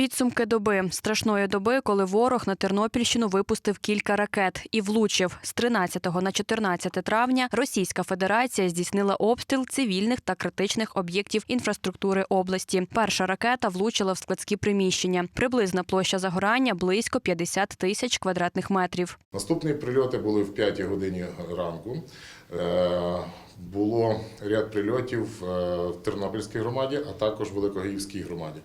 Підсумки доби страшної доби, коли ворог на Тернопільщину випустив кілька ракет і влучив з 13 на 14 травня. Російська Федерація здійснила обстріл цивільних та критичних об'єктів інфраструктури області. Перша ракета влучила в складські приміщення. Приблизна площа загорання близько 50 тисяч квадратних метрів. Наступні прильоти були в 5 годині ранку. Е, Було ряд прильотів е, в Тернопільській громаді, а також в Великогірській громаді.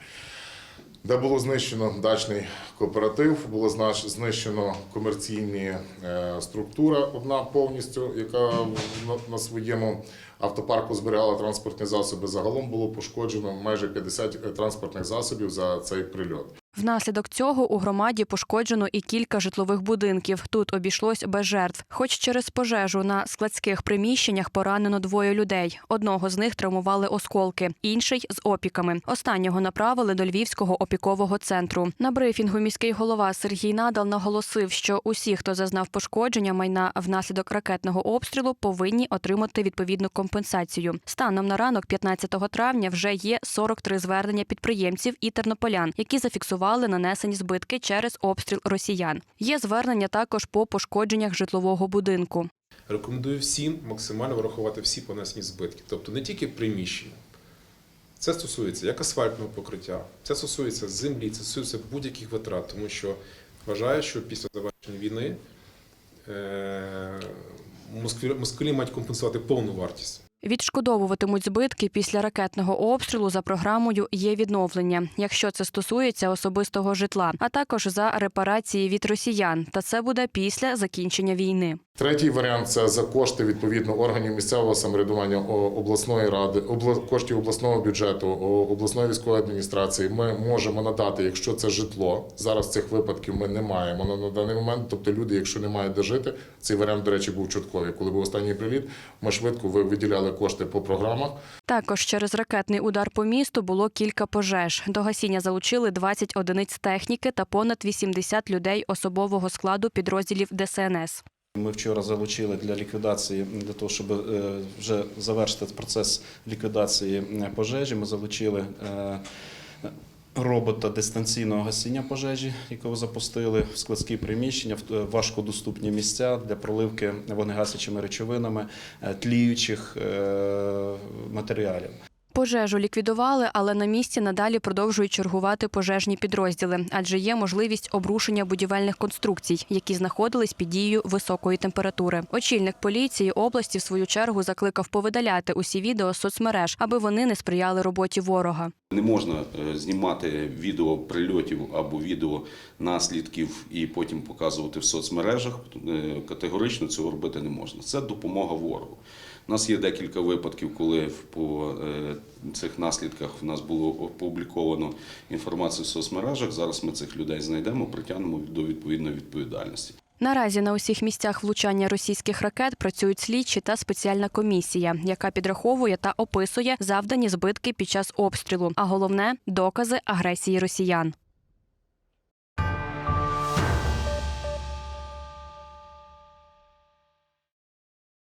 Де було знищено дачний кооператив, було знищено комерційні е, структура, одна повністю, яка на, своєму автопарку зберігала транспортні засоби. Загалом було пошкоджено майже 50 транспортних засобів за цей прильот. Внаслідок цього у громаді пошкоджено і кілька житлових будинків. Тут обійшлось без жертв. Хоч через пожежу на складських приміщеннях поранено двоє людей. Одного з них травмували осколки, інший з опіками. Останнього направили до Львівського опікового центру. На брифінгу міський голова Сергій Надал наголосив, що усі, хто зазнав пошкодження майна внаслідок ракетного обстрілу, повинні отримати відповідну компенсацію. Станом на ранок, 15 травня, вже є 43 звернення підприємців і тернополян, які зафіксували нанесені збитки через обстріл росіян. Є звернення також по пошкодженнях житлового будинку. Рекомендую всім максимально врахувати всі понесені збитки, тобто не тільки приміщення. Це стосується як асфальтного покриття, це стосується землі, це стосується будь-яких витрат, тому що вважаю, що після завершення війни е, москві мають компенсувати повну вартість. Відшкодовуватимуть збитки після ракетного обстрілу за програмою є відновлення, якщо це стосується особистого житла, а також за репарації від росіян. Та це буде після закінчення війни. Третій варіант це за кошти відповідно органів місцевого самоврядування обласної ради, коштів обласного бюджету, обласної військової адміністрації. Ми можемо надати, якщо це житло. Зараз цих випадків ми не маємо на, даний момент. Тобто люди, якщо не мають де жити, цей варіант, до речі, був чутковий. Коли був останній приліт, ми швидко ви- виділяли кошти по програмах. Також через ракетний удар по місту було кілька пожеж. До гасіння залучили 20 одиниць техніки та понад 80 людей особового складу підрозділів ДСНС. Ми вчора залучили для ліквідації, для того, щоб е, вже завершити процес ліквідації е, пожежі. Ми залучили е, робота дистанційного гасіння пожежі, якого запустили в складські приміщення, в важкодоступні місця для проливки вогнегасячими речовинами тліючих матеріалів. Пожежу ліквідували, але на місці надалі продовжують чергувати пожежні підрозділи, адже є можливість обрушення будівельних конструкцій, які знаходились під дією високої температури. Очільник поліції області в свою чергу закликав повидаляти усі відео з соцмереж, аби вони не сприяли роботі ворога. Не можна е, знімати відео прильотів або відео наслідків і потім показувати в соцмережах. Е, Категорично цього робити не можна. Це допомога ворогу. У нас є декілька випадків, коли по е, цих наслідках в нас було опубліковано інформацію в соцмережах. Зараз ми цих людей знайдемо, притягнемо до відповідної відповідальності. Наразі на усіх місцях влучання російських ракет працюють слідчі та спеціальна комісія, яка підраховує та описує завдані збитки під час обстрілу. А головне докази агресії росіян.